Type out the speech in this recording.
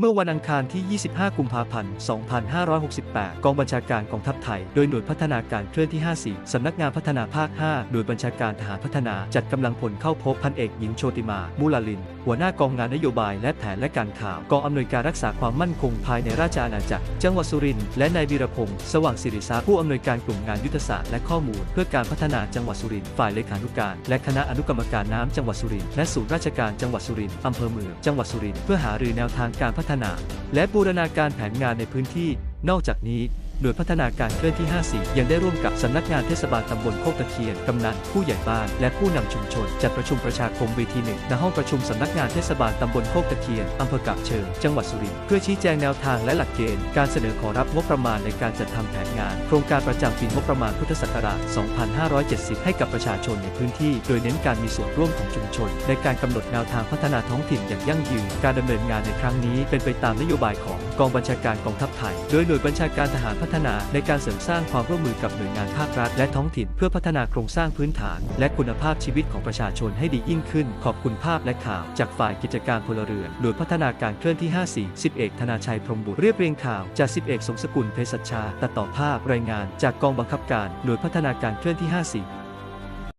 เมื่อวันอังคารที่ 25 กุมภาพันธ์ 2568 กองบัญชาการกองทัพไทย โดยหน่วยพัฒนาการเคลื่อนที่ 54 สำนักงานพัฒนาภาค 5 หน่วยบัญชาการทหารพัฒนาจัดกำลังพลเข้าพบพันเอกหญิงโชติมามูลาลิน หัวหน้ากองงานนโยบายและแผนและการข่าวกองอำนวยการรักษาความมั่นคงภายในราชอาณาจักร จังหวัดสุรินทร์และนายวีรพงศ์สว่างศิริทรัพย์ผู้อำนวยการกลุ่มงานยุทธศาสตร์และข้อมูล เพื่อการพัฒนาจังหวัดสุรินทร์ฝ่ายเลขานุการ และคณะอนุกรรมการน้ำจังหวัดสุรินทร์และศูนย์ราชการจังหวัดสุรินทร์อำเภอเมืองจังหวัดสุรินทร์เพื่อหารือแนวทางการพัฒนา และบูรณาการแผนงานในพื้นที่ นอกจากนี้ หน่วยพัฒนาการเคลื่อนที่ 54 ยังได้ร่วมกับสำนักงานเทศบาลตำบลโคกตะเคียน กำนัน ผู้ใหญ่บ้าน และผู้นำชุมชน จัดประชุมประชาคมเวทีหนึ่งณห้องประชุมสำนักงานเทศบาลตำบลโคกตะเคียนอำเภอกาบเชิง จังหวัดสุรินทร์ เพื่อชี้แจงแนวทางและหลักเกณฑ์ การเสนอขอรับงบประมาณในการจัดทำแผนงาน โครงการประจำปีงบประมาณพุทธศักราช 2570 ให้กับประชาชนในพื้นที่ โดยเน้นการมีส่วนร่วมของชุมชน ในการกำหนดแนวทางพัฒนาท้องถิ่นอย่างยั่งยืน การดำเนินงานในครั้งนี้เป็นไปตามนโยบายของกองบัญชาการกองทัพไทย โดยหน่วยบัญชาการทหารพัฒนาในการเสริมสร้างความร่วมมือกับหน่วยงานภาครัฐและท้องถิ่นเพื่อพัฒนาโครงสร้างพื้นฐาน และคุณภาพชีวิตของประชาชนให้ดียิ่งขึ้น ขอบคุณภาพและข่าว จากฝ่ายกิจการพลเรือนหน่วยพัฒนาการเคลื่อนที่ 54 10เอกธนาชัยพรมบุตรเรียบเรียงข่าวจาก10เอกสมสกุลเภสัชชาตัดต่อภาพรายงาน จากกองบังคับการหน่วยพัฒนาการเคลื่อนที่ 54